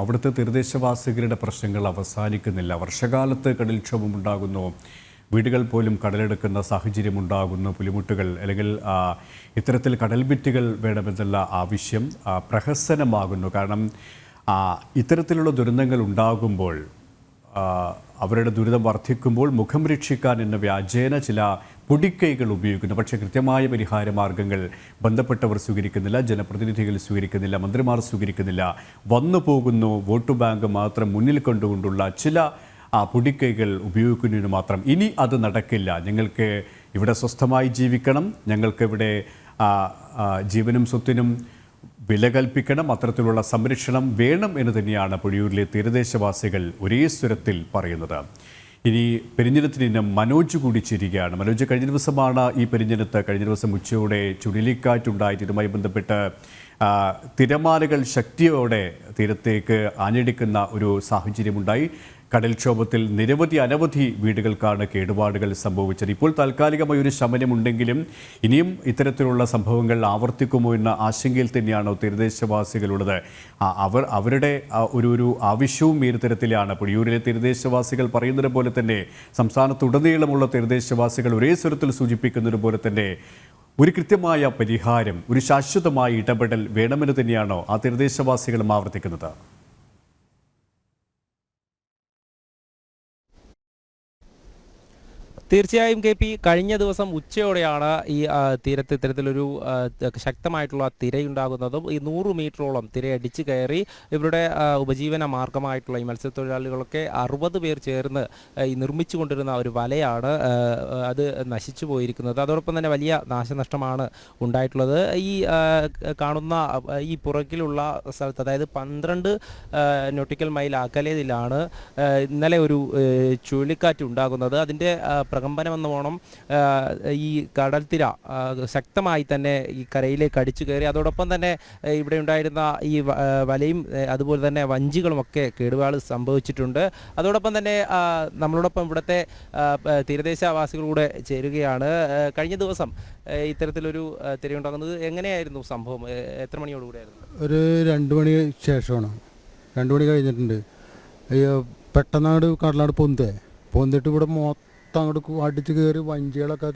അവിടുത്തെ തീരദേശവാസികളുടെ പ്രശ്നങ്ങൾ അവസാനിക്കുന്നില്ല. വർഷകാലത്ത് കടൽക്ഷോഭം ഉണ്ടാകുന്നു വീടുകൾ പോലും കടലെടുക്കുന്ന സാഹചര്യം ഉണ്ടാകുന്നു പുലിമുട്ടുകൾ അല്ലെങ്കിൽ ഇത്തരത്തിൽ കടൽ ഭിറ്റുകൾ വേണമെന്നുള്ള ആവശ്യം പ്രഹസനമാകുന്നു. കാരണം ഇത്തരത്തിലുള്ള ദുരന്തങ്ങൾ ഉണ്ടാകുമ്പോൾ അവരുടെ ദുരിതം വർദ്ധിക്കുമ്പോൾ മുഖം രക്ഷിക്കാൻ എന്ന വ്യാജേന ചില പൊടിക്കൈകൾ ഉപയോഗിക്കുന്നു. പക്ഷേ കൃത്യമായ പരിഹാര മാർഗങ്ങൾ ബന്ധപ്പെട്ടവർ സ്വീകരിക്കുന്നില്ല ജനപ്രതിനിധികൾ സ്വീകരിക്കുന്നില്ല മന്ത്രിമാർ സ്വീകരിക്കുന്നില്ല. വന്നു പോകുന്നു വോട്ട് ബാങ്ക് മാത്രം മുന്നിൽ കണ്ടുകൊണ്ടുള്ള ചില ആ പൊടിക്കൈകൾ ഉപയോഗിക്കുന്നതിന് മാത്രം. ഇനി അത് നടക്കില്ല. ഞങ്ങൾക്ക് ഇവിടെ സ്വസ്ഥമായി ജീവിക്കണം. ഞങ്ങൾക്കിവിടെ ജീവനും സ്വത്തിനും വില കൽപ്പിക്കണം അത്തരത്തിലുള്ള സംരക്ഷണം വേണം എന്ന് തന്നെയാണ് പുഴയൂരിലെ തീരദേശവാസികൾ ഒരേ സ്വരത്തിൽ പറയുന്നത്. ഇനി പെരിഞ്ഞനത്തിന് ഇനം മനോജ് കൂടി ചേരുകയാണ്. മനോജ് കഴിഞ്ഞ ദിവസമാണ് ഈ പെരിഞ്ഞനത്ത് കഴിഞ്ഞ ദിവസം ഉച്ചയോടെ ചുഴലിക്കാറ്റുണ്ടായിട്ട് ഇതുമായി ബന്ധപ്പെട്ട് തിരമാലകൾ ശക്തിയോടെ തീരത്തേക്ക് ആഞ്ഞടിക്കുന്ന ഒരു സാഹചര്യമുണ്ടായി. കടൽക്ഷോഭത്തിൽ നിരവധി അനവധി വീടുകൾക്കാണ് കേടുപാടുകൾ സംഭവിച്ചത്. ഇപ്പോൾ താൽക്കാലികമായി ഒരു ശമനമുണ്ടെങ്കിലും ഇനിയും ഇത്തരത്തിലുള്ള സംഭവങ്ങൾ ആവർത്തിക്കുമോ എന്ന ആശങ്കയിൽ തന്നെയാണ് തീരദേശവാസികളുള്ളത്. അവർ അവരുടെ ഒരു ഒരു ആവശ്യവും ഈ തരത്തിലാണ്. പുഴിയൂരിലെ തീരദേശവാസികൾ പറയുന്നത് പോലെ തന്നെ സംസ്ഥാനത്തുടനീളമുള്ള തീരദേശവാസികൾ ഒരേ സ്വരത്തിൽ സൂചിപ്പിക്കുന്നത് പോലെ തന്നെ ഒരു കൃത്യമായ പരിഹാരം ഒരു ശാശ്വതമായ ഇടപെടൽ വേണമെന്ന് തന്നെയാണോ ആ തീരദേശവാസികളും ആവർത്തിക്കുന്നത്? തീർച്ചയായും കെ പി കഴിഞ്ഞ ദിവസം ഉച്ചയോടെയാണ് ഈ തീരത്ത് ഇത്തരത്തിലൊരു ശക്തമായിട്ടുള്ള തിരയുണ്ടാകുന്നതും ഈ നൂറ് മീറ്ററോളം തിരയടിച്ച് കയറി ഇവരുടെ ഉപജീവന മാർഗമായിട്ടുള്ള ഈ മത്സ്യത്തൊഴിലാളികളൊക്കെ അറുപത് പേർ ചേർന്ന് ഈ നിർമ്മിച്ചു കൊണ്ടിരുന്ന ഒരു വലയാണ് അത് നശിച്ചു പോയിരിക്കുന്നത്. അതോടൊപ്പം തന്നെ വലിയ നാശനഷ്ടമാണ് ഉണ്ടായിട്ടുള്ളത്. ഈ കാണുന്ന ഈ പുറകിലുള്ള സ്ഥലത്ത് അതായത് പന്ത്രണ്ട് നോട്ടിക്കൽ മൈൽ അകലേതിലാണ് ഇന്നലെ ഒരു ചുഴലിക്കാറ്റ് ഉണ്ടാകുന്നത്. അതിന്റെ ആ, പ്രകമ്പനം എന്നോണം ആ, ഈ കടൽത്തിര ശക്തമായി തന്നെ ഈ കരയിലേക്ക് അടിച്ചു കയറി. അതോടൊപ്പം തന്നെ ഇവിടെ ഉണ്ടായിരുന്ന ഈ വലയും അതുപോലെ തന്നെ വഞ്ചികളും ഒക്കെ കേടുപാട് സംഭവിച്ചിട്ടുണ്ട്. അതോടൊപ്പം തന്നെ നമ്മളോടൊപ്പം ഇവിടുത്തെ തീരദേശവാസികളൂടെ ചേരുകയാണ്. കഴിഞ്ഞ ദിവസം ഇത്തരത്തിലൊരു തിരയുണ്ടാകുന്നത് എങ്ങനെയായിരുന്നു സംഭവം? എത്ര മണിയോടുകൂടിയായിരുന്നു? ഒരു രണ്ട് മണി ശേഷമാണ്. രണ്ട് മണി കഴിഞ്ഞിട്ടുണ്ട്. അയ്യോ പെട്ടെന്നാട് കടലാട് പൊന്തേ പൊന്തിട്ട് ഇവിടെ മൊത്തം അങ്ങോട്ട് അടിച്ച് കയറി വഞ്ചികളൊക്കെ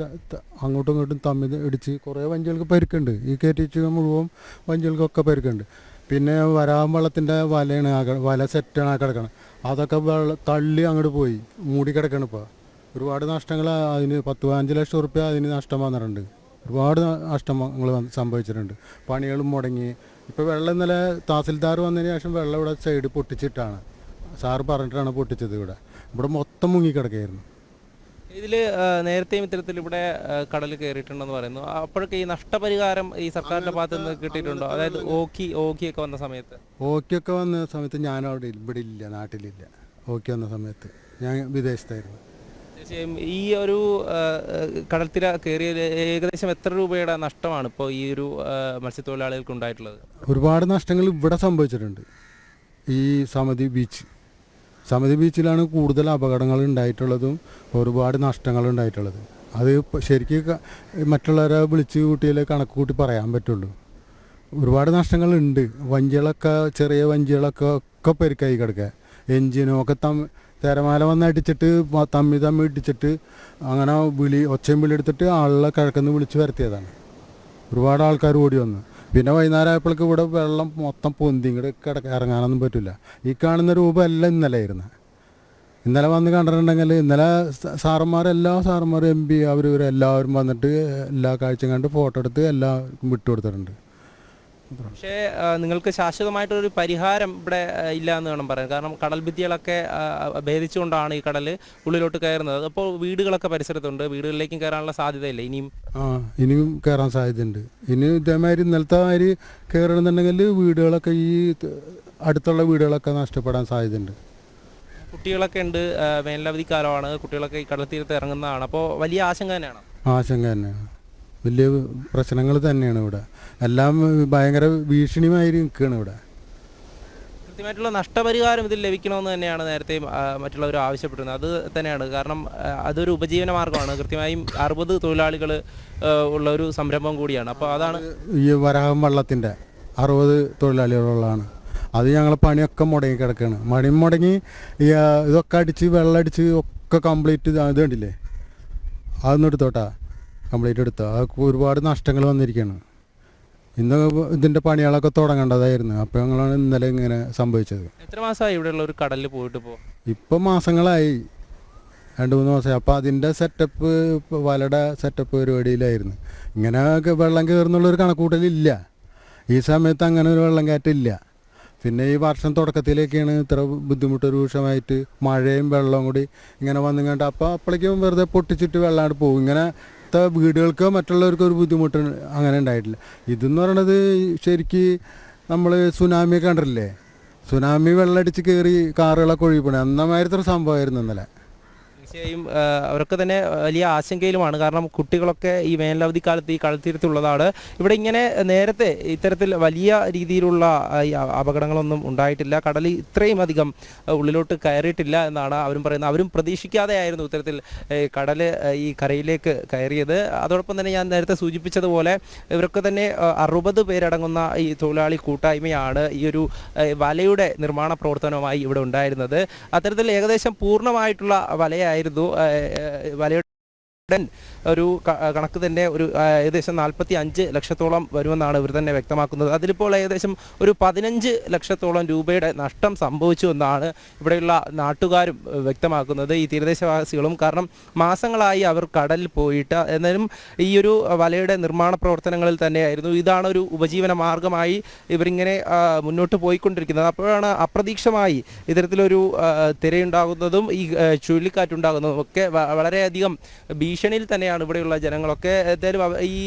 അങ്ങോട്ടും ഇങ്ങോട്ടും തമ്മിൽ ഇടിച്ച് കുറേ വഞ്ചികൾക്ക് പരിക്കുണ്ട്. ഈ കയറ്റിച്ച് മുഴുവൻ വഞ്ചികൾക്കൊക്കെ പരിക്കുണ്ട്. പിന്നെ വരാൻ വെള്ളത്തിന്റെ വലയാണ് വല സെറ്റാണ് ആ കിടക്കണം അതൊക്കെ വെള്ള തള്ളി അങ്ങോട്ട് പോയി. മൂടി കിടക്കണം ഇപ്പോൾ ഒരുപാട് നഷ്ടങ്ങൾ അതിന് പത്ത് പതിനഞ്ച് ലക്ഷം ഉറുപ്പ്യ അതിന് നഷ്ടം വന്നിട്ടുണ്ട്. ഒരുപാട് നഷ്ടങ്ങൾ സംഭവിച്ചിട്ടുണ്ട്. പണികളും മുടങ്ങി. ഇപ്പോൾ വെള്ളം ഇന്നലെ തഹസിൽദാർ വന്നതിന് ശേഷം വെള്ളം ഇവിടെ സൈഡ് പൊട്ടിച്ചിട്ടാണ്. സാറ് പറഞ്ഞിട്ടാണ് പൊട്ടിച്ചത് ഇവിടെ. ഇവിടെ മൊത്തം മുങ്ങിക്കിടക്കായിരുന്നു ഇതിൽ നേരത്തെയും ഇത്തരത്തിൽ ഇവിടെ കടൽ കയറിയിട്ടുണ്ടെന്ന് പറയുന്നു. അപ്പോഴൊക്കെ ഈ നഷ്ടപരിഹാരം ഈ സർക്കാരിന്റെ ഭാഗത്ത് നിന്ന് കിട്ടിയിട്ടുണ്ടോ? അതായത് ഓക്കി ഓക്കിയൊക്കെ വന്ന സമയത്ത്. ഓക്കിയൊക്കെ വന്ന സമയത്ത് ഞാൻ അവിടെ ഇവിടെ ഇല്ല നാട്ടിലില്ല. ഓക്കി വന്ന സമയത്ത് ഞാൻ വിദേശത്തായിരുന്നു. തീർച്ചയായും ഈ ഒരു കടൽത്തിര കയറിയ ഏകദേശം എത്ര രൂപയുടെ നഷ്ടമാണ് ഇപ്പോൾ ഈ ഒരു മത്സ്യത്തൊഴിലാളികൾക്ക് ഉണ്ടായിട്ടുള്ളത്? ഒരുപാട് നഷ്ടങ്ങൾ ഇവിടെ സംഭവിച്ചിട്ടുണ്ട്. ഈ സമതി ബീച്ച്. സമിതി ബീച്ചിലാണ് കൂടുതൽ അപകടങ്ങൾ ഉണ്ടായിട്ടുള്ളതും ഒരുപാട് നഷ്ടങ്ങൾ ഉണ്ടായിട്ടുള്ളത്. അത് ശരിക്കും മറ്റുള്ളവരെ വിളിച്ച് കൂട്ടിയാലേ കണക്ക് കൂട്ടി പറയാൻ പറ്റുള്ളൂ. ഒരുപാട് നഷ്ടങ്ങളുണ്ട് വഞ്ചികളൊക്കെ ചെറിയ വഞ്ചികളൊക്കെ ഒക്കെ പെരുക്കായി കിടക്കുക എഞ്ചിനും ഒക്കെ തമ്മി തിരമാല വന്ന് അടിച്ചിട്ട് തമ്മി തമ്മി ഇടിച്ചിട്ട് അങ്ങനെ വിളി ഒച്ചയും വിളി എടുത്തിട്ട് ആളുകളെ കിഴക്കുന്ന് വിളിച്ച് വരുത്തിയതാണ്. ഒരുപാട് ആൾക്കാർ ഓടി വന്നു. പിന്നെ വൈകുന്നേരം ആയപ്പോഴേക്ക് ഇവിടെ വെള്ളം മൊത്തം പൊന്തി ഇങ്ങോട്ട് കിടക്ക ഇറങ്ങാനൊന്നും പറ്റില്ല ഈ കാണുന്ന രൂപമല്ല ഇന്നലെ ആയിരുന്നു. ഇന്നലെ വന്ന് കണ്ടിട്ടുണ്ടെങ്കിൽ ഇന്നലെ സാറന്മാർ എല്ലാ സാറന്മാരും എം പി അവർ എല്ലാവരും വന്നിട്ട് എല്ലാ കാഴ്ചയും കണ്ട് ഫോട്ടോ എടുത്ത് എല്ലാവർക്കും വിട്ടുകൊടുത്തിട്ടുണ്ട്. പക്ഷേ നിങ്ങൾക്ക് ശാശ്വതമായിട്ടൊരു പരിഹാരം ഇവിടെ ഇല്ല എന്ന് വേണം പറയാൻ. കാരണം കടൽ ഭിത്തികളൊക്കെ ഭേദിച്ചുകൊണ്ടാണ് ഈ കടൽ ഉള്ളിലോട്ട് കയറുന്നത്. അപ്പോൾ വീടുകളൊക്കെ പരിസരത്തുണ്ട്. വീടുകളിലേക്കും കയറാനുള്ള സാധ്യതയില്ല. ഇനിയും ആ ഇനിയും കയറാൻ സാധ്യതയുണ്ട്. ഇനി ഇതേമാതിരി ഇന്നലത്തെ മാതിരി കയറണമെന്നുണ്ടെങ്കിൽ വീടുകളൊക്കെ ഈ അടുത്തുള്ള വീടുകളൊക്കെ നഷ്ടപ്പെടാൻ സാധ്യതയുണ്ട്. കുട്ടികളൊക്കെ ഉണ്ട് വേനലവധി കാലമാണ് കുട്ടികളൊക്കെ ഈ കടൽ തീരത്ത് ഇറങ്ങുന്നതാണ്. അപ്പോൾ വലിയ ആശങ്ക തന്നെയാണ്? ആശങ്ക തന്നെയാണ്. വലിയ പ്രശ്നങ്ങൾ തന്നെയാണ് ഇവിടെ. എല്ലാം ഭയങ്കര ഭീഷണിയുമായി നിൽക്കുകയാണ് ഇവിടെ. കൃത്യമായിട്ടുള്ള നഷ്ടപരിഹാരം ഇതിൽ ലഭിക്കണമെന്ന് തന്നെയാണ് നേരത്തെ മറ്റുള്ളവർ ആവശ്യപ്പെട്ടിരുന്നത്. അത് തന്നെയാണ്. കാരണം അതൊരു ഉപജീവന മാർഗമാണ് കൃത്യമായും അറുപത് തൊഴിലാളികൾ ഉള്ള ഒരു സംരംഭം കൂടിയാണ്. അപ്പോൾ അതാണ് ഈ വരാഹം വള്ളത്തിന്റെ അറുപത് തൊഴിലാളികളുള്ളതാണ്. അത് ഞങ്ങളെ പണിയൊക്കെ മുടങ്ങി കിടക്കുകയാണ്. മണി മുടങ്ങി ഇതൊക്കെ അടിച്ച് വെള്ളം അടിച്ച് ഒക്കെ കംപ്ലീറ്റ് ഇത് കണ്ടില്ലേ? അതൊന്നും എടുത്തോട്ടാ? കംപ്ലീറ്റ് എടുത്തു അതൊക്കെ ഒരുപാട് നഷ്ടങ്ങൾ വന്നിരിക്കുകയാണ്. ഇന്ന് ഇതിന്റെ പണികളൊക്കെ തുടങ്ങേണ്ടതായിരുന്നു. അപ്പോൾ ഞങ്ങളാണ് ഇന്നലെ ഇങ്ങനെ സംഭവിച്ചത്. എത്ര മാസമായി ഇവിടെയുള്ള ഒരു കടലിൽ പോയിട്ട് ഇപ്പോൾ ഇപ്പം മാസങ്ങളായി. രണ്ട് മൂന്ന് മാസമായി. അപ്പോൾ അതിന്റെ സെറ്റപ്പ് വലയുടെ സെറ്റപ്പ് പരിപാടിയിലായിരുന്നു. ഇങ്ങനെ വെള്ളം കയറുന്നുള്ളൊരു കണക്കൂട്ടലില്ല ഈ സമയത്ത് അങ്ങനെ ഒരു വെള്ളം കയറ്റില്ല പിന്നെ ഈ വർഷം തുടക്കത്തിലേക്കാണ് ഇത്ര ബുദ്ധിമുട്ട് രൂക്ഷമായിട്ട് മഴയും വെള്ളവും കൂടി ഇങ്ങനെ വന്നുകൊണ്ട് അപ്പോൾ അപ്പോഴേക്കും വെറുതെ പൊട്ടിച്ചിട്ട് വെള്ളമായിട്ട് പോകും. ഇങ്ങനെ ത്തെ വീടുകൾക്കോ മറ്റുള്ളവർക്കോ ഒരു ബുദ്ധിമുട്ട് അങ്ങനെ ഉണ്ടായിട്ടില്ല. ഇതെന്ന് പറയണത് ശരിക്ക് നമ്മൾ സുനാമി കണ്ടിട്ടില്ലേ? സുനാമി വെള്ളമടിച്ച് കയറി കാറുകളൊക്കെ ഒഴുകിപ്പോണേ അന്നമാതിരത്തെ ഒരു സംഭവമായിരുന്നു ഇന്നലെ. തീർച്ചയായും അവരൊക്കെ തന്നെ വലിയ ആശങ്കയിലുമാണ്. കാരണം കുട്ടികളൊക്കെ ഈ വേനലവധി കാലത്ത് ഈ കടൽത്തീരത്തുള്ളതാണ്. ഇവിടെ ഇങ്ങനെ നേരത്തെ ഇത്തരത്തിൽ വലിയ രീതിയിലുള്ള അപകടങ്ങളൊന്നും ഉണ്ടായിട്ടില്ല. കടൽ ഇത്രയും അധികം ഉള്ളിലോട്ട് കയറിയിട്ടില്ല എന്നാണ് അവരും പറയുന്നത്. അവരും പ്രതീക്ഷിക്കാതെ ആയിരുന്നു ഇത്തരത്തിൽ കടൽ ഈ കരയിലേക്ക് കയറിയത്. അതോടൊപ്പം തന്നെ ഞാൻ നേരത്തെ സൂചിപ്പിച്ചതുപോലെ ഇവരൊക്കെ തന്നെ അറുപത് പേരടങ്ങുന്ന ഈ തൊഴിലാളി കൂട്ടായ്മയാണ് ഈ ഒരു വലയുടെ നിർമ്മാണ പ്രവർത്തനവുമായി ഇവിടെ ഉണ്ടായിരുന്നത്. അത്തരത്തിൽ ഏകദേശം പൂർണമായിട്ടുള്ള വലയായിരുന്നു ആ, ആ, വലയുടെ ഒരു കണക്ക് തന്നെ ഒരു ഏകദേശം നാൽപ്പത്തി അഞ്ച് ലക്ഷത്തോളം വരുമെന്നാണ് ഇവർ തന്നെ വ്യക്തമാക്കുന്നത്. അതിലിപ്പോൾ ഏകദേശം ഒരു പതിനഞ്ച് ലക്ഷത്തോളം രൂപയുടെ നഷ്ടം സംഭവിച്ചു എന്നാണ് ഇവിടെയുള്ള നാട്ടുകാരും വ്യക്തമാക്കുന്നത് ഈ തീരദേശവാസികളും. കാരണം മാസങ്ങളായി അവർ കടലിൽ പോയിട്ട് എന്നാലും ഈ ഒരു വലയുടെ നിർമ്മാണ പ്രവർത്തനങ്ങളിൽ തന്നെയായിരുന്നു. ഇതാണ് ഒരു ഉപജീവന മാർഗമായി ഇവരിങ്ങനെ മുന്നോട്ട് പോയിക്കൊണ്ടിരിക്കുന്നത്. അപ്പോഴാണ് അപ്രതീക്ഷമായി ഇത്തരത്തിലൊരു തിരയുണ്ടാകുന്നതും ഈ ചുഴലിക്കാറ്റുണ്ടാകുന്നതും ഒക്കെ വളരെയധികം വളരെയധികം ഭീഷണിയിൽ തന്നെയാണ് ഇവിടെയുള്ള ജനങ്ങളൊക്കെ. എന്തായാലും ഈ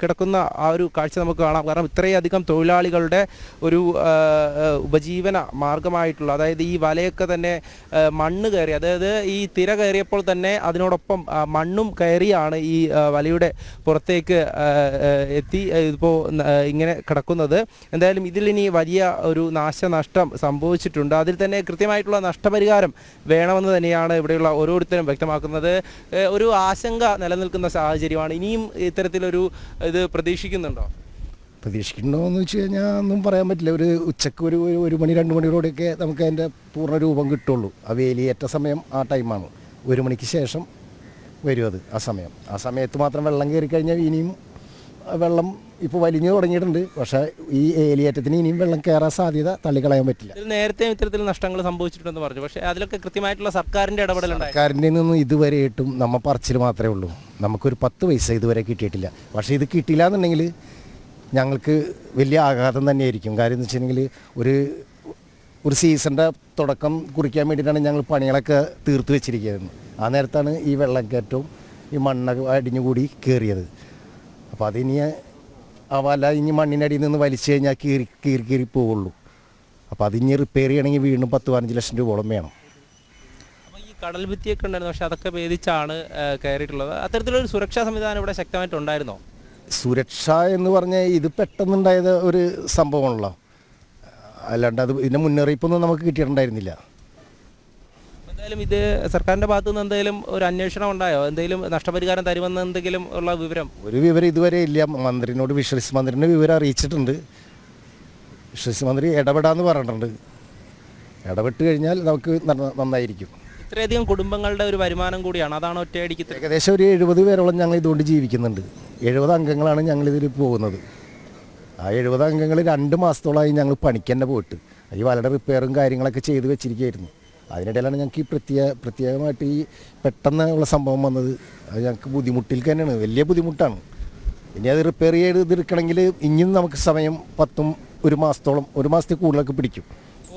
കിടക്കുന്ന ആ ഒരു കാഴ്ച നമുക്ക് കാണാം. കാരണം ഇത്രയധികം തൊഴിലാളികളുടെ ഒരു ഉപജീവന മാർഗമായിട്ടുള്ള അതായത് ഈ വലയൊക്കെ തന്നെ മണ്ണ് കയറി അതായത് ഈ തിര കയറിയപ്പോൾ തന്നെ അതിനോടൊപ്പം മണ്ണും കയറിയാണ് ഈ വലയുടെ പുറത്തേക്ക് എത്തി ഇപ്പോൾ ഇങ്ങനെ കിടക്കുന്നത്. എന്തായാലും ഇതിൽ ഇനി വലിയ ഒരു നാശനഷ്ടം സംഭവിച്ചിട്ടുണ്ട്. അതിൽ തന്നെ കൃത്യമായിട്ടുള്ള നഷ്ടപരിഹാരം വേണമെന്ന് തന്നെയാണ് ഇവിടെയുള്ള ഓരോരുത്തരും വ്യക്തമാക്കുന്നത്. ഒരു ആശങ്ക നിലനിൽക്കുന്ന സാഹചര്യമാണ്. ഇനിയും ഇത്തരത്തിലൊരു ഇത് പ്രതീക്ഷിക്കുന്നുണ്ടോ? പ്രതീക്ഷിക്കുന്നുണ്ടോയെന്ന് വെച്ച് കഴിഞ്ഞാൽ ഒന്നും പറയാൻ പറ്റില്ല. ഒരു ഉച്ചയ്ക്ക് ഒരു ഒരു- മണി രണ്ട് മണിയോടെയൊക്കെ നമുക്ക് അതിന്റെ പൂർണ രൂപം കിട്ടുള്ളൂ. ആ വേലിയേറ്റ സമയം ആ ടൈമാണ്. ഒരു മണിക്ക് ശേഷം വരും അത് ആ സമയം. ആ സമയത്ത് മാത്രം വെള്ളം കയറി കഴിഞ്ഞാൽ ഇനിയും വെള്ളം ഇപ്പോൾ വലിഞ്ഞു തുടങ്ങിയിട്ടുണ്ട്. പക്ഷേ ഈ ഏലിയേറ്റത്തിന് ഇനിയും വെള്ളം കയറാൻ സാധ്യത തള്ളിക്കളയാൻ പറ്റില്ല. നേരത്തെ ഇത്തരത്തിൽ നഷ്ടങ്ങൾ സംഭവിച്ചിട്ടുണ്ടെന്ന് പറഞ്ഞു. പക്ഷേ അതിലൊക്കെ കൃത്യമായിട്ടുള്ള സർക്കാരിന്റെ ഇടപെടൽ സർക്കാരിന്റെ നിന്നും ഇതുവരെയിട്ടും നമ്മൾ പറച്ചിൽ മാത്രമേ ഉള്ളൂ. നമുക്കൊരു പത്ത് പൈസ ഇതുവരെ കിട്ടിയിട്ടില്ല. പക്ഷേ ഇത് കിട്ടിയില്ല എന്നുണ്ടെങ്കിൽ ഞങ്ങൾക്ക് വലിയ ആഘാതം തന്നെയായിരിക്കും. കാര്യം എന്ന് വെച്ചിട്ടുണ്ടെങ്കിൽ ഒരു ഒരു സീസണിന്റെ തുടക്കം കുറിക്കാൻ വേണ്ടിയിട്ടാണ് ഞങ്ങൾ പണികളൊക്കെ തീർത്ത് വെച്ചിരിക്കുന്നത്. ആ നേരത്താണ് ഈ വെള്ളം കയറ്റവും ഈ മണ്ണൊക്കെ അടിഞ്ഞുകൂടി കയറിയത്. അപ്പോൾ അതിനി ആ വല ഇനി മണ്ണിനടിയിൽ നിന്ന് വലിച്ചു കഴിഞ്ഞാൽ കീറി കീറി കീറി പോവുള്ളൂ. അപ്പോൾ അതിനി റിപ്പയർ ചെയ്യണമെങ്കിൽ വീണ്ടും പത്ത് പതിനഞ്ച് ലക്ഷം രൂപയോളം വേണം. കടൽ ഭിത്തിയൊക്കെ ഉണ്ടായിരുന്നു പക്ഷെ അതൊക്കെ ഭേദിച്ചാണ് കയറിയിട്ടുള്ളത്. അത്തരത്തിലൊരു സുരക്ഷാ സംവിധാനം ഇവിടെ ശക്തമായിട്ടുണ്ടായിരുന്നോ? സുരക്ഷ എന്ന് പറഞ്ഞാൽ ഇത് പെട്ടെന്നുണ്ടായത് ഒരു സംഭവമാണല്ലോ. അല്ലാണ്ട് അത് ഇതിന്റെ മുന്നറിയിപ്പൊന്നും നമുക്ക് കിട്ടിയിട്ടുണ്ടായിരുന്നില്ല. എന്തായാലും ഇത് സർക്കാരിന്റെ ഭാഗത്തു നിന്ന് എന്തെങ്കിലും ഒരു അന്വേഷണം ഉണ്ടായോ? എന്തെങ്കിലും നഷ്ടപരിഹാരം തരുമെന്ന് എന്തെങ്കിലും ഉള്ള വിവരം? ഒരു വിവരം ഇതുവരെ ഇല്ല. മന്ത്രിനോട് വിശ്വസ് മന്ത്രിനെ വിവരം അറിയിച്ചിട്ടുണ്ട്. വിശ്വസ് മന്ത്രി ഇടപെടാന്ന് പറഞ്ഞിട്ടുണ്ട്. ഇടപെട്ട് കഴിഞ്ഞാൽ നമുക്ക് നന്നായിരിക്കും. ഇത്രയധികം കുടുംബങ്ങളുടെ ഒരു വരുമാനം കൂടിയാണ്. അതാണ് ഒറ്റയടിക്ക് ഏകദേശം ഒരു എഴുപത് പേരോളം ഞങ്ങൾ ഇതുകൊണ്ട് ജീവിക്കുന്നുണ്ട്. എഴുപത് അംഗങ്ങളാണ് ഞങ്ങൾ ഇതിൽ പോകുന്നത്. ആ എഴുപത് അംഗങ്ങൾ രണ്ട് മാസത്തോളമായി ഞങ്ങൾ പണിക്ക് തന്നെ പോയിട്ട്. ഈ വലയുടെ റിപ്പയറും കാര്യങ്ങളൊക്കെ ചെയ്ത് വെച്ചിരിക്കുകയായിരുന്നു. അതിനിടയിലാണ് ഞങ്ങൾക്ക് ഈ പ്രത്യേക പ്രത്യേകമായിട്ട് ഈ പെട്ടെന്ന് ഉള്ള സംഭവം വന്നത്. അത് ഞങ്ങൾക്ക് ബുദ്ധിമുട്ടിൽ തന്നെയാണ്. വലിയ ബുദ്ധിമുട്ടാണ്. ഇനി അത് റിപ്പയർ ചെയ്ത് തീർക്കണമെങ്കിൽ ഇനിയും നമുക്ക് സമയം പത്തും ഒരു മാസത്തോളം ഒരു മാസത്തിൽ കൂടുതലൊക്കെ പിടിക്കും.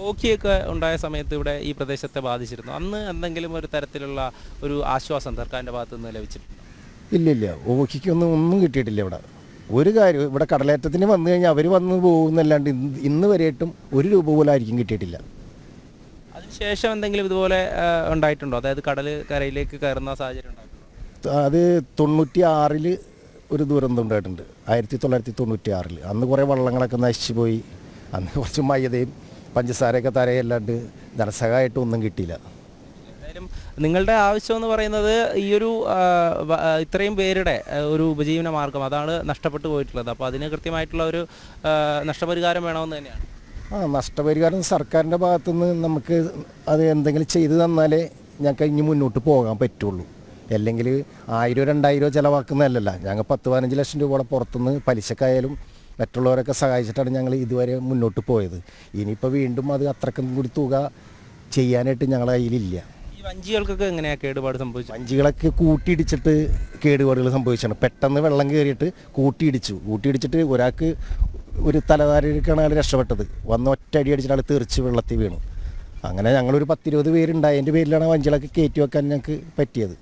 ഓക്കിയൊക്കെ ഉണ്ടായ സമയത്ത് ഇവിടെ ഈ പ്രദേശത്തെ ബാധിച്ചിരുന്നു. അന്ന് എന്തെങ്കിലും ഒരു തരത്തിലുള്ള ഒരു ആശ്വാസം സർക്കാരിന്റെ ഭാഗത്തു നിന്ന് ലഭിച്ചിട്ടുണ്ട്? ഇല്ല ഇല്ല. ഓക്കിക്കൊന്നും ഒന്നും കിട്ടിയിട്ടില്ല ഇവിടെ. ഒരു കാര്യം ഇവിടെ കടലേറ്റത്തിന് വന്നു കഴിഞ്ഞാൽ അവർ വന്ന് പോകുന്നല്ലാണ്ട് ഇന്ന് ഇന്ന് വരെയായിട്ടും ഒരു രൂപ പോലും ആയിരിക്കും കിട്ടിയിട്ടില്ല. അതിനുശേഷം എന്തെങ്കിലും ഇതുപോലെ ഉണ്ടായിട്ടുണ്ടോ? അതായത് കടൽ കരയിലേക്ക് കയറുന്ന സാഹചര്യം ഉണ്ടായിട്ടുണ്ടോ? അത് തൊണ്ണൂറ്റി ആറിൽ ഒരു ദുരന്തം ഉണ്ടായിട്ടുണ്ട്. ആയിരത്തി തൊള്ളായിരത്തി തൊണ്ണൂറ്റി ആറിൽ അന്ന് കുറേ വള്ളങ്ങളൊക്കെ നശിച്ചു പോയി. അന്ന് കുറച്ച് മയ്യതയും പഞ്ചസാരയൊക്കെ തരയല്ലാണ്ട് ധനസഹായമായിട്ട് ഒന്നും കിട്ടിയില്ല. എന്തായാലും നിങ്ങളുടെ ആവശ്യം എന്ന് പറയുന്നത് ഈ ഒരു ഇത്രയും പേരുടെ ഒരു ഉപജീവന മാർഗം അതാണ് നഷ്ടപ്പെട്ടു പോയിട്ടുള്ളത്. അപ്പോൾ അതിന് കൃത്യമായിട്ടുള്ള ഒരു നഷ്ടപരിഹാരം വേണമെന്ന് തന്നെയാണ്. ആ നഷ്ടപരിഹാരം സർക്കാരിന്റെ ഭാഗത്തുനിന്ന് നമുക്ക് അത് എന്തെങ്കിലും ചെയ്തു തന്നാലേ ഞങ്ങൾക്ക് ഇനി മുന്നോട്ട് പോകാൻ പറ്റുള്ളൂ. അല്ലെങ്കിൽ ആയിരം രണ്ടായിരോ ചിലവാക്കുന്നതല്ലല്ല. ഞങ്ങൾ പത്ത് പതിനഞ്ച് ലക്ഷം രൂപയുടെ പുറത്തുനിന്ന് പലിശക്കായാലും മറ്റുള്ളവരൊക്കെ സഹായിച്ചിട്ടാണ് ഞങ്ങൾ ഇതുവരെ മുന്നോട്ട് പോയത്. ഇനിയിപ്പോൾ വീണ്ടും അത് അത്രക്കും കൂടി തുക ചെയ്യാനായിട്ട് ഞങ്ങളുടെ കയ്യിലില്ല. ഈ വഞ്ചികൾക്കൊക്കെ എങ്ങനെയാണ് കേടുപാട് സംഭവിച്ചത്? വഞ്ചികളൊക്കെ കൂട്ടിയിടിച്ചിട്ട് കേടുപാടുകൾ സംഭവിച്ചാണ്. പെട്ടെന്ന് വെള്ളം കയറിയിട്ട് കൂട്ടിയിടിച്ചു. കൂട്ടിയിടിച്ചിട്ട് ഒരാൾക്ക് ഒരു തലതാരിക്കാണ് അയാൾ രക്ഷപ്പെട്ടത്. വന്ന് ഒറ്റ അടി അടിച്ചിട്ട് തെറിച്ച് വെള്ളത്തിൽ വീണു. അങ്ങനെ ഞങ്ങളൊരു പത്തിരുപത് പേരുണ്ടായതിന്റെ പേരിലാണ് വഞ്ചിലൊക്കെ വഞ്ചികളൊക്കെ കയറ്റി വെക്കാൻ ഞങ്ങൾക്ക് പറ്റിയത്.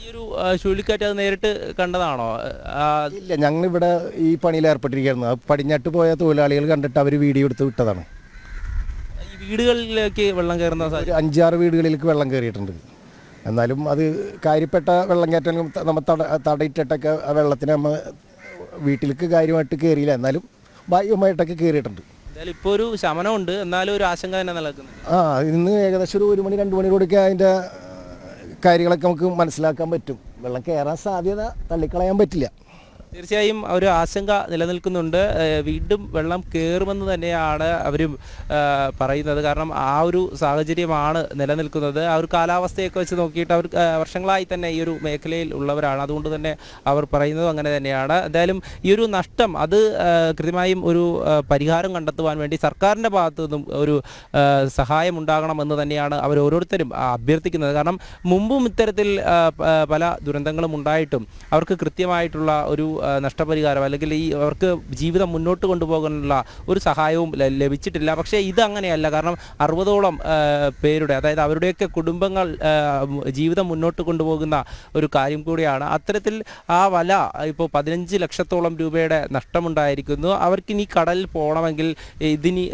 ഈ ഒരു ചുഴലിക്കാറ്റ് അത് നേരിട്ട് കണ്ടതാണോ? ഇല്ല ഞങ്ങൾ ഇവിടെ ഈ പണിയിൽ ഏർപ്പെട്ടിരിക്കുകയായിരുന്നു. ആ പടിഞ്ഞാട്ട് പോയ തൊഴിലാളികൾ കണ്ടിട്ട് അവർ വീഡിയോ എടുത്ത് വിട്ടതാണ്. വീടുകളിലേക്ക് വെള്ളം കയറുന്ന ഒരു അഞ്ചാറ് വീടുകളിലേക്ക് വെള്ളം കയറിയിട്ടുണ്ട്. എന്നാലും അത് കാര്യപ്പെട്ട വെള്ളം കയറ്റാൻ നമ്മൾ തട തടയിട്ടിട്ടൊക്കെ ആ വെള്ളത്തിന് നമ്മൾ വീട്ടിലേക്ക് കാര്യമായിട്ട് കയറിയില്ല എന്നാലും ഭാഗ്യമായിട്ടൊക്കെ കയറിയിട്ടുണ്ട് എന്തായാലും ഇപ്പോൾ ഒരു ശമനമുണ്ട്. എന്നാലും ഒരു ആശങ്ക തന്നെ നിലനിൽക്കുന്നു ആ ഇന്ന് ഏകദേശം ഒരു ഒരു മണി രണ്ട് മണിയോടൊക്കെ അതിന്റെ കാര്യങ്ങളൊക്കെ നമുക്ക് മനസ്സിലാക്കാൻ പറ്റും. വെള്ളം കയറാൻ സാധ്യത തള്ളിക്കളയാൻ പറ്റില്ല. തീർച്ചയായും ഒരു ആശങ്ക നിലനിൽക്കുന്നുണ്ട്. വീണ്ടും വെള്ളം കയറുമെന്ന് തന്നെയാണ് അവർ പറയുന്നത്. കാരണം ആ ഒരു സാഹചര്യമാണ് നിലനിൽക്കുന്നത്. ആ ഒരു കാലാവസ്ഥയൊക്കെ വെച്ച് നോക്കിയിട്ട് അവർ വർഷങ്ങളായി തന്നെ ഈ ഒരു മേഖലയിൽ ഉള്ളവരാണ്. അതുകൊണ്ട് തന്നെ അവർ പറയുന്നതും അങ്ങനെ തന്നെയാണ്. എന്തായാലും ഈ ഒരു നഷ്ടം അത് കൃത്യമായും ഒരു പരിഹാരം കണ്ടെത്തുവാൻ വേണ്ടി സർക്കാരിന്റെ ഭാഗത്തു നിന്നും ഒരു സഹായം ഉണ്ടാകണമെന്ന് തന്നെയാണ് അവർ ഓരോരുത്തരും അഭ്യർത്ഥിക്കുന്നത്. കാരണം മുമ്പും ഇത്തരത്തിൽ പല ദുരന്തങ്ങളും ഉണ്ടായിട്ടും അവർക്ക് കൃത്യമായിട്ടുള്ള ഒരു നഷ്ടപരിഹാരം അല്ലെങ്കിൽ ഈ അവർക്ക് ജീവിതം മുന്നോട്ട് കൊണ്ടുപോകാനുള്ള ഒരു സഹായവും ലഭിച്ചിട്ടില്ല. പക്ഷേ ഇത് അങ്ങനെയല്ല. കാരണം അറുപതോളം പേരുടെ അതായത് അവരുടെയൊക്കെ കുടുംബങ്ങൾ ജീവിതം മുന്നോട്ട് കൊണ്ടുപോകുന്ന ഒരു കാര്യം കൂടിയാണ്. അത്തരത്തിൽ ആ വല ഇപ്പോൾ പതിനഞ്ച് ലക്ഷത്തോളം രൂപയുടെ നഷ്ടമുണ്ടായിരിക്കുന്നു. അവർക്കിനി കടലിൽ പോകണമെങ്കിൽ ഇതിനി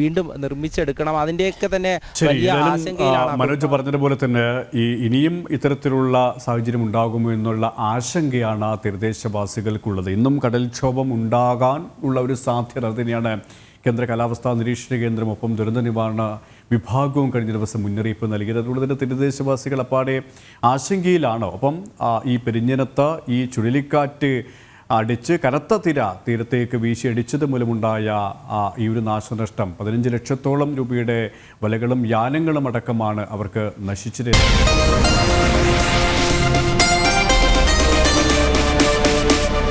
വീണ്ടും നിർമ്മിച്ചെടുക്കണം. അതിന്റെയൊക്കെ തന്നെ വലിയ ആശങ്കയിലാണ് മനോജ് പറഞ്ഞതുപോലെ തന്നെ ഈ ഇനിയും ഇത്തരത്തിലുള്ള സാഹചര്യം ഉണ്ടാകുമോ എന്നുള്ള ആശങ്കയാണ് ആ തീരദേശവാസികൾക്കുള്ളത് ഇന്നും കടൽക്ഷോഭം ഉണ്ടാകാൻ ഉള്ള ഒരു സാധ്യത തന്നെയാണ് കേന്ദ്ര കാലാവസ്ഥാ നിരീക്ഷണ കേന്ദ്രം. ഒപ്പം ദുരന്ത നിവാരണ വിഭാഗവും കഴിഞ്ഞ ദിവസം മുന്നറിയിപ്പ് നൽകിയത്. അതുകൊണ്ട് തന്നെ തീരദേശവാസികൾ അപ്പാടെ ആശങ്കയിലാണ്. ഒപ്പം ഈ പെരിഞ്ഞനത്ത് ഈ ചുഴലിക്കാറ്റ് അടിച്ച് കനത്ത തിര തീരത്തേക്ക് വീശിയടിച്ചത് മൂലമുണ്ടായ ഈ ഒരു നാശനഷ്ടം. പതിനഞ്ച് ലക്ഷത്തോളം രൂപയുടെ വലകളും യാനങ്ങളും അടക്കമാണ് അവർക്ക് നശിച്ചത്